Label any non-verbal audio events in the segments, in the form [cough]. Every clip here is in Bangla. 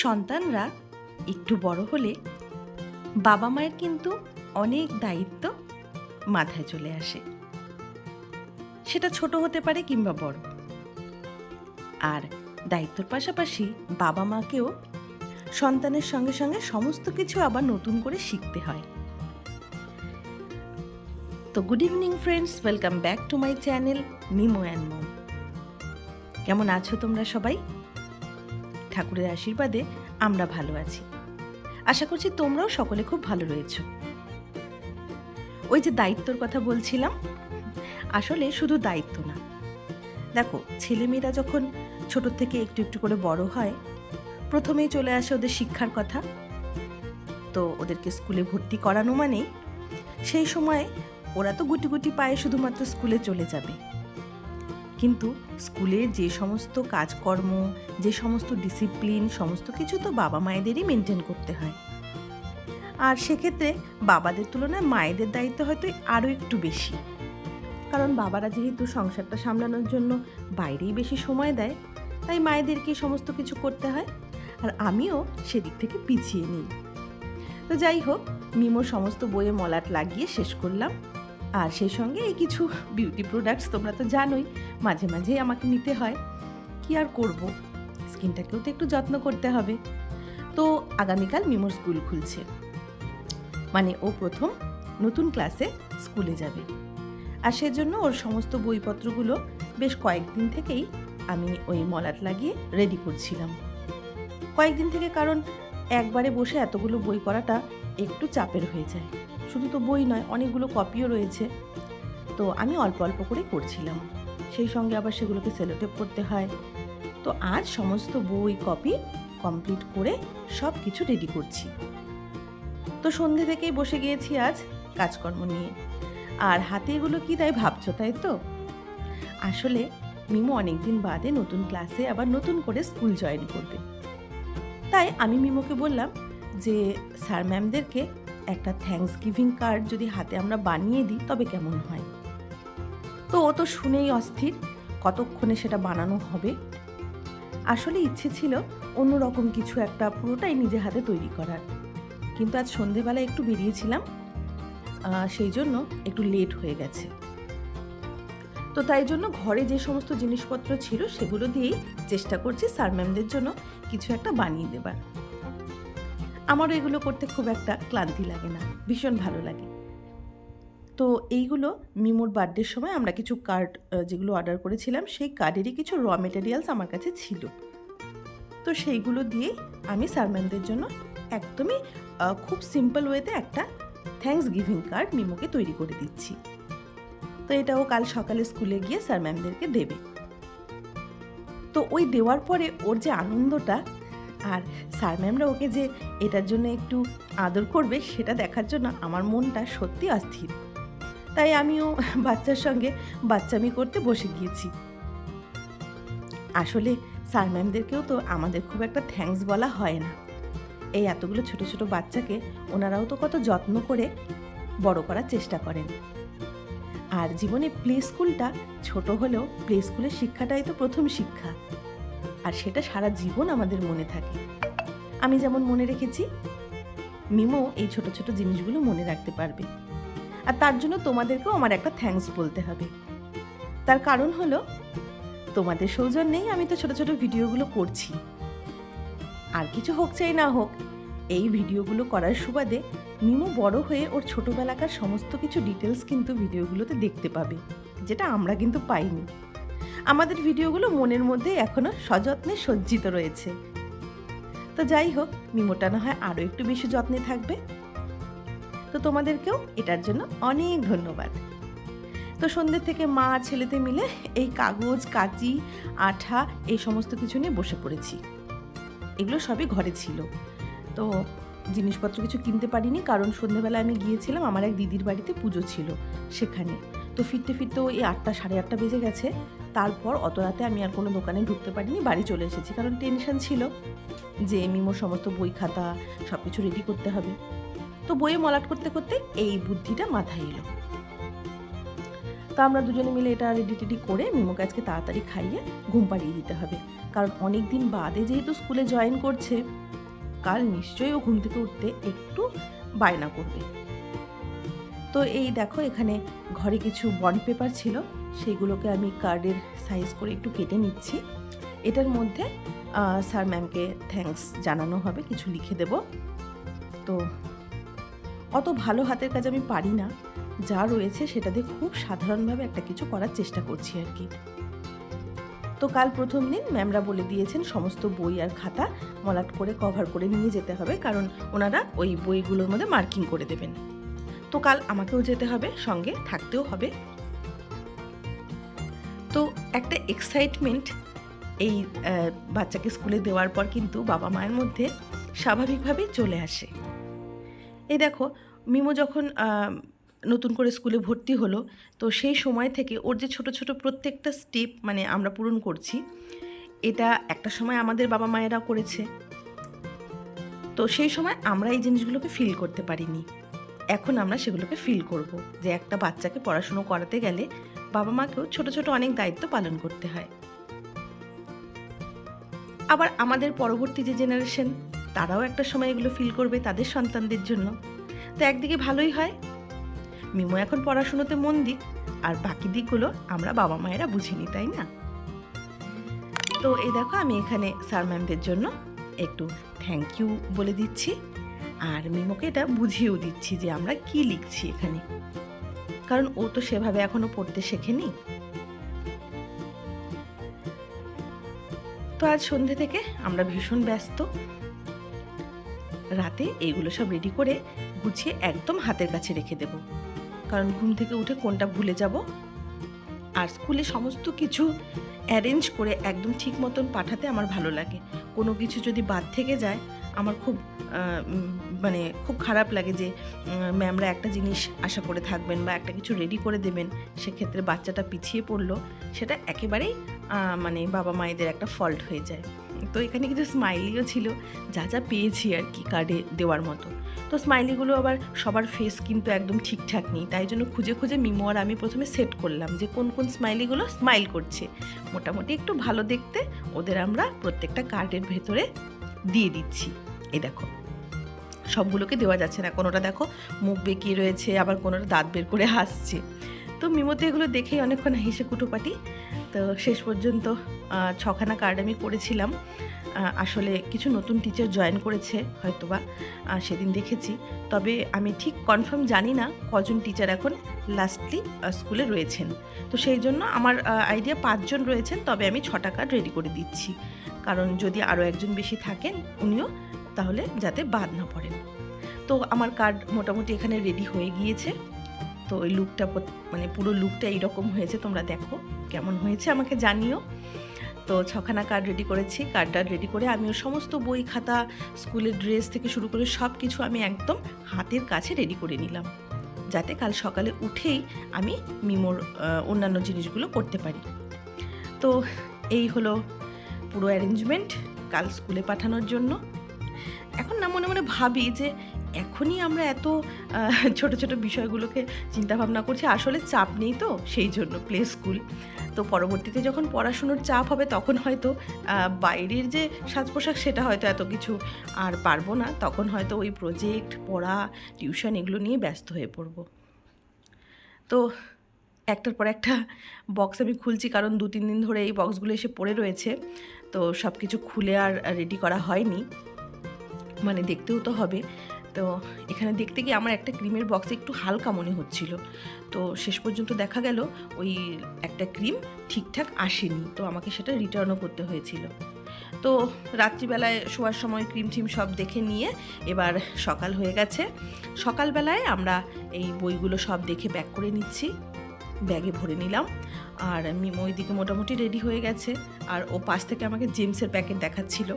সন্তানরা একটু বড় হলে বাবা মায়ের কিন্তু অনেক দায়িত্ব মাথায় চলে আসে। সেটা ছোট হতে পারে কিংবা বড়। আর দায়িত্বর পাশাপাশি বাবা মাকেও সন্তানের সঙ্গে সঙ্গে সমস্ত কিছু আবার নতুন করে শিখতে হয়। তো good evening friends, welcome back to my channel Mimo and mom কেমন আছো তোমরা সবাই? ঠাকুরের আশীর্বাদে আমরা ভালো আছি। আশা করছি তোমরাও সকলে খুব ভালো রয়েছ। ওই যে দায়িত্বর কথা বলছিলাম, আসলে শুধু দায়িত্ব না। দেখো, ছেলেমেয়েরা যখন ছোট থেকে একটু একটু করে বড় হয়, প্রথমেই চলে আসে ওদের শিক্ষার কথা। তো ওদেরকে স্কুলে ভর্তি করানো মানেই সেই সময় ওরা তো গুটি গুটি পায়ে শুধুমাত্র স্কুলে চলে যাবে। কিন্তু স্কুলের যে সমস্ত কাজকর্ম, যে সমস্ত ডিসিপ্লিন সমস্ত কিছু তো বাবা মায়েদেরই মেনটেন করতে হয়। আর সেক্ষেত্রে বাবাদের তুলনায় মায়েদের দায়িত্ব হয়তো আরও একটু বেশি। কারণ বাবারা যেহেতু সংসারটা সামলানোর জন্য বাইরেই বেশি সময় দেয়, তাই মায়েদেরকে সমস্ত কিছু করতে হয়। আর আমিও সেদিক থেকে পিছিয়ে নিই। তো যাই হোক মিমোর সমস্ত বইয়ে মলাট লাগিয়ে শেষ করলাম। আর সেই সঙ্গে এই কিছু বিউটি প্রোডাক্টস তোমরা তো জানোই মাঝে মাঝেই আমাকে নিতে হয়। কি আর করব? স্কিনটাকেও তো একটু যত্ন করতে হবে। তো আগামীকাল মিমোর স্কুল খুলছে। মানে ও প্রথম নতুন ক্লাসে স্কুলে যাবে। আর সেজন্য ওর সমস্ত বইপত্রগুলো বেশ কয়েকদিন থেকেই আমি ওই মলাট লাগিয়ে রেডি করছিলাম। কয়েকদিন থেকে কারণ একবারে বসে এতগুলো বই করাটা একটু চাপের হয়ে যায়। শুধু তো বই নয়, অনেকগুলো কপিও রয়েছে। তো আমি অল্প অল্প করে করছিলাম। সেই সঙ্গে আবার সেগুলোকে সেলোটেপ করতে হয়। তো আজ সমস্ত বই কপি কমপ্লিট করে সব কিছু রেডি করছি। তো সন্ধে থেকেই বসে গিয়েছি আজ কাজকর্ম নিয়ে। আর হাতে এগুলো কি তাই ভাবছ তাই তো? আসলে মিমো অনেকদিন বাদে নতুন ক্লাসে আবার নতুন করে স্কুল জয়েন করবে। তাই আমি মিমোকে বললাম যে স্যার ম্যামদেরকে একটা থ্যাঙ্কস গিভিং কার্ড যদি হাতে আমরা বানিয়ে দিই, তবে কেমন হয়? তো ও তো শুনেই অস্থির, কতক্ষণে সেটা বানানো হবে? আসলে ইচ্ছে ছিল অন্যরকম কিছু একটা পুরোটাই নিজে হাতে তৈরি করার। কিন্তু আজ সন্ধেবেলা একটু বেরিয়েছিলাম সেই জন্য একটু লেট হয়ে গেছে। তো তাই জন্য ঘরে যে সমস্ত জিনিসপত্র ছিল সেগুলো দিয়েই চেষ্টা করছি স্যার ম্যামদের জন্য কিছু একটা বানিয়ে দেবার। আমারও এগুলো করতে খুব একটা ক্লান্তি লাগে না, ভীষণ ভালো লাগে। তো এইগুলো মিমোর বার্থডের সময় আমরা কিছু কার্ড যেগুলো অর্ডার করেছিলাম, সেই কার্ডেরই কিছু র মেটেরিয়ালস আমার কাছে ছিল। তো সেইগুলো দিয়েই আমি স্যার ম্যামদের জন্য একদমই খুব সিম্পল ওয়েতে একটা থ্যাঙ্কস গিভিং কার্ড মিমোকে তৈরি করে দিচ্ছি। তো এটাও কাল সকালে স্কুলে গিয়ে স্যার ম্যামদেরকে দেবে। তো ওই দেওয়ার পরে ওর যে আনন্দটা আর স্যার ম্যামরা ওকে যে এটার জন্য একটু আদর করবে, সেটা দেখার জন্য আমার মনটা সত্যি অস্থির। তাই আমিও বাচ্চার সঙ্গে বাচ্চামি করতে বসে গিয়েছি। আসলে স্যার ম্যামদেরকেও তো আমাদের খুব একটা থ্যাঙ্কস বলা হয় না। এই এতগুলো ছোট ছোট বাচ্চাকে ওনারাও তো কত যত্ন করে বড় করার চেষ্টা করেন। আর জীবনে প্লে স্কুলটা ছোট হলেও প্লে স্কুলের শিক্ষাটাই তো প্রথম শিক্ষা। আর সেটা সারা জীবন আমাদের মনে থাকে। আমি যেমন মনে রেখেছি, মিমো এই ছোট ছোট জিনিসগুলো মনে রাখতে পারবে। আর তার জন্য তোমাদেরকেও আমার একটা থ্যাঙ্কস বলতে হবে। তার কারণ হলো, তোমাদের সৌজন্যেই আমি তো ছোট ছোট ভিডিওগুলো করছি। আর কিছু হোক চাই না হোক, এই ভিডিওগুলো করার সুবাদে মিমো বড় হয়ে ওর ছোটবেলাকার সমস্ত কিছু ডিটেলস কিন্তু ভিডিওগুলোতে দেখতে পাবে, যেটা আমরা কিন্তু পাইনি। আমাদের ভিডিওগুলো মনের মধ্যে এখনও সযত্নে সজ্জিত রয়েছে। তো যাই হোক, মিমোটা না হয় আরও একটু বেশি যত্নে থাকবে। তো তোমাদেরকেও এটার জন্য অনেক ধন্যবাদ। তো সন্ধ্যে থেকে মা ছেলেতে মিলে এই কাগজ, কাঁচি, আঠা এই সমস্ত কিছু নিয়ে বসে পড়েছি। এগুলো সবই ঘরে ছিল। তো জিনিসপত্র কিছু কিনতে পারিনি কারণ সন্ধ্যেবেলা আমি গিয়েছিলাম, আমার এক দিদির বাড়িতে পুজো ছিল সেখানে। তো ফিরতে ফিরতে ওই আটটা, সাড়ে আটটা বেজে গেছে। তারপর অত রাতে আমি আর কোনো দোকানে ঢুকতে পারিনি, বাড়ি চলে এসেছি। কারণ টেনশন ছিল যে, মিমোর সমস্ত বই খাতা সব কিছু রেডি করতে হবে। তো বইয়ে মলাট করতে করতে এই বুদ্ধিটা মাথায় এলো। তো আমরা দুজনে মিলে এটা রেডি টেডি করে মিমোকে আজকে তাড়াতাড়ি খাইয়ে ঘুম পাড়িয়ে দিতে হবে। কারণ অনেক দিন বাদে যেহেতু স্কুলে জয়েন করছে, কাল নিশ্চয়ই ও ঘুম থেকে উঠতে একটু বায়না করবে। তো এই দেখো, এখানে ঘরে কিছু বন্ড পেপার ছিল সেইগুলোকে আমি কার্ডের সাইজ করে একটু কেটে নিচ্ছি। এটার মধ্যে স্যার ম্যামকে থ্যাঙ্কস জানানো হবে, কিছু লিখে দেব। তো অত ভালো হাতের কাজ আমি পারি না। যা রয়েছে সেটা দিয়ে খুব সাধারণভাবে একটা কিছু করার চেষ্টা করছি আর কি। তো কাল প্রথম দিন ম্যামরা বলে দিয়েছেন সমস্ত বই আর খাতা মলাট করে কভার করে নিয়ে যেতে হবে, কারণ ওনারা ওই বইগুলোর মধ্যে মার্কিং করে দেবেন। তো কাল আমাকেও যেতে হবে, সঙ্গে থাকতেও হবে। তো একটা এক্সাইটমেন্ট এই বাচ্চাকে স্কুলে দেওয়ার পর কিন্তু বাবা মায়ের মধ্যে স্বাভাবিকভাবেই চলে আসে। এই দেখো, মিমো যখন নতুন করে স্কুলে ভর্তি হলো, তো সেই সময় থেকে ওর যে ছোট ছোট প্রত্যেকটা স্টেপ মানে আমরা পূরণ করছি, এটা একটা সময় আমাদের বাবা মায়েরা করেছে। তো সেই সময় আমরা এই জিনিসগুলোকে ফিল করতে পারিনি। এখন আমরা সেগুলোকে ফিল করব, যে একটা বাচ্চাকে পড়াশুনো করাতে গেলে বাবা মাকেও ছোট ছোট অনেক দায়িত্ব পালন করতে হয়। আবার আমাদের পরবর্তী যে জেনারেশন তারাও একটা সময় এগুলো ফিল করবে তাদের সন্তানদের জন্য। তো একদিকে ভালোই হয়। মিমো এখন পড়াশুনোতে মন দিক, আর বাকি দিকগুলো আমরা বাবা মায়েরা বুঝিনি তাই না? তো এই দেখো আমি এখানে স্যার ম্যামদের জন্য একটু থ্যাংক ইউ বলে দিচ্ছি। আর মিমোকে এটা বুঝিয়েও দিচ্ছি যে আমরা কি লিখছি এখানে। কারণ ও তো সেভাবে এখনও পড়তে শেখেনি। তো আজ সন্ধে থেকে আমরা ভীষণ ব্যস্ত। রাতে এইগুলো সব রেডি করে গুছিয়ে একদম হাতের কাছে রেখে দেব। কারণ ঘুম থেকে উঠে কোনটা ভুলে যাব? আর স্কুলে সমস্ত কিছু অ্যারেঞ্জ করে একদম ঠিক মতন পাঠাতে আমার ভালো লাগে। কোনো কিছু যদি বাদ থেকে যায়, আমার খুব মানে খুব খারাপ লাগে যে ম্যামরা একটা জিনিস আশা করে থাকবেন বা একটা কিছু রেডি করে দেবেন, সেক্ষেত্রে বাচ্চাটা পিছিয়ে পড়ল, সেটা একেবারেই মানে বাবা মায়েদের একটা ফল্ট হয়ে যায়। তো এখানে কিছু স্মাইলিও ছিল, যা যা পেয়েছি আর কি কার্ডে দেওয়ার মতো। তো স্মাইলিগুলো আবার সবার ফেস কিন্তু একদম ঠিকঠাক নেই, তাই জন্য খুঁজে খুঁজে মিমো আর আমি প্রথমে সেট করলাম যে কোন কোন স্মাইলিগুলো স্মাইল করছে। মোটামুটি একটু ভালো দেখতে ওদের আমরা প্রত্যেকটা কার্ডের ভেতরে দিয়ে দিচ্ছি। এ দেখো, সবগুলোকে দেওয়া যাচ্ছে না, কোনোটা দেখো মুখ বেঁকিয়ে রয়েছে, আবার কোনোটা দাঁত বের করে হাসছে তো মিমোতে এগুলো দেখেই অনেকক্ষণ হেসে কুটোপাটি। তো শেষ পর্যন্ত ছখানা কার্ড আমি করেছিলাম আসলে কিছু নতুন টিচার জয়েন করেছে হয়তোবা সেদিন দেখেছি। তবে আমি ঠিক কনফার্ম জানি না কজন টিচার এখন লাস্টলি স্কুলে রয়েছেন। তো সেই জন্য আমার আইডিয়া পাঁচজন রয়েছেন, তবে আমি ছটা কার্ড রেডি করে দিচ্ছি। কারণ যদি আরও একজন বেশি থাকেন উনিও, তাহলে যাতে বাদ না পড়েন। তো আমার কার্ড মোটামুটি এখানে রেডি হয়ে গিয়েছে। তো ওই লুকটা মানে পুরো লুকটা এইরকম হয়েছে, তোমরা দেখো কেমন হয়েছে, আমাকে জানিও। তো ছখানা কার্ড রেডি করেছি কার্ডটা রেডি করে আমিও সমস্ত বই, খাতা, স্কুলের ড্রেস থেকে শুরু করে সব কিছু আমি একদম হাতের কাছে রেডি করে নিলাম। যাতে কাল সকালে উঠেই আমি মিমোর অন্যান্য জিনিসগুলো করতে পারি। তো এই হলো পুরো অ্যারেঞ্জমেন্ট কাল স্কুলে পাঠানোর জন্য। এখন না মনে মনে ভাবি যে এখনই আমরা এত [laughs] ছোট ছোট বিষয়গুলোকে চিন্তা ভাবনা করছি। আসলে চাপ নেই তো, সেই জন্য প্লে স্কুল তো পরবর্তীতে যখন পড়াশুনোর চাপ হবে, তখন হয়তো বাইরের যে সাজ পোশাক সেটা হয়তো এত কিছু আর পারব না। তখন হয়তো ওই প্রজেক্ট পড়া টিউশন এগুলো নিয়ে ব্যস্ত হয়ে পড়ব। তো একটার পর একটা বক্স আমি খুলছি, কারণ দু, তিন দিন ধরে এই বক্সগুলো এসে পড়ে রয়েছে। তো সব কিছু খুলে আর রেডি করা হয়নি। মানে দেখতেও তো হবে। তো এখানে দেখতে গিয়ে আমার একটা ক্রিমের বক্স একটু হালকা মনে হচ্ছিল। তো শেষ পর্যন্ত দেখা গেল ওই একটা ক্রিম ঠিকঠাক আসেনি। তো আমাকে সেটা রিটার্নও করতে হয়েছিল। তো রাত্রিবেলায় শোয়ার সময় ক্রিম টিম সব দেখে নিয়ে এবার সকাল হয়ে গেছে। সকালবেলায় আমরা এই বইগুলো সব দেখে ব্যাক করে নিচ্ছি। ব্যাগে ভরে নিলাম। আর মিম ওইদিকে মোটামুটি রেডি হয়ে গেছে। আর ও পাশ থেকে আমাকে জেমসের প্যাকেট দেখাচ্ছিল।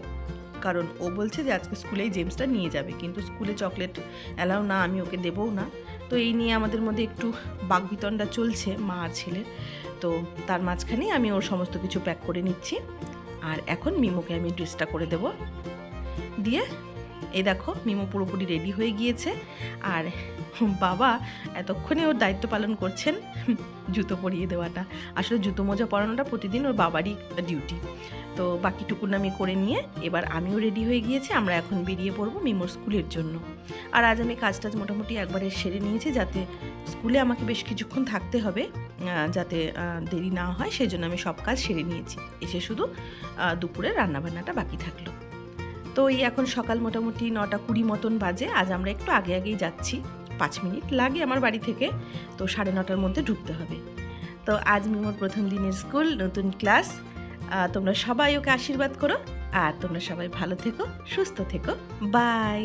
কারণ ও বলছে যে আজকে স্কুলেই জেমসটা নিয়ে যাবে। কিন্তু স্কুলে চকলেট অ্যালাউ না, আমি ওকে দেবও না। তো এই নিয়ে আমাদের মধ্যে একটু বাগবিতণ্ডা চলছে মা আর ছেলের তো তার মাঝখানেই আমি ওর সমস্ত কিছু প্যাক করে নিচ্ছি। আর এখন মিমোকে আমি ড্রেসটা করে দেব। দিয়ে, এই দেখো, মিমো পুরোপুরি রেডি হয়ে গিয়েছে। আর বাবা, এতক্ষণে ওর দায়িত্ব পালন করছেন। জুতো পরিয়ে দেওয়াটা। আসলে জুতো মোজা পরানোটা প্রতিদিন ওর বাবারই ডিউটি তো বাকিটুকুন আমি করে নিয়ে এবার আমিও রেডি হয়ে গিয়েছি, আমরা এখন বেরিয়ে পড়ব মিমোর স্কুলের জন্য। আর আজ আমি কাজ টাজ মোটামুটি একবারে সেরে নিয়েছি যাতে স্কুলে আমাকে বেশ কিছুক্ষণ থাকতে হবে যাতে দেরি না হয় সেই জন্য আমি সব কাজ সেরে নিয়েছি। এসে শুধু দুপুরে রান্নাবান্নাটা বাকি থাকল। তো এই এখন সকাল মোটামুটি নটা কুড়ি মতন বাজে, আজ আমরা একটু আগে আগেই যাচ্ছি। পাঁচ মিনিট লাগে আমার বাড়ি থেকে, তো সাড়ে নটার মধ্যে ঢুকতে হবে। তো আজ মিমোর প্রথম দিনের স্কুল, নতুন ক্লাস। তোমরা সবাই ওকে আশীর্বাদ করো, আর তোমরা সবাই ভালো থেকো, সুস্থ থেকো। বাই!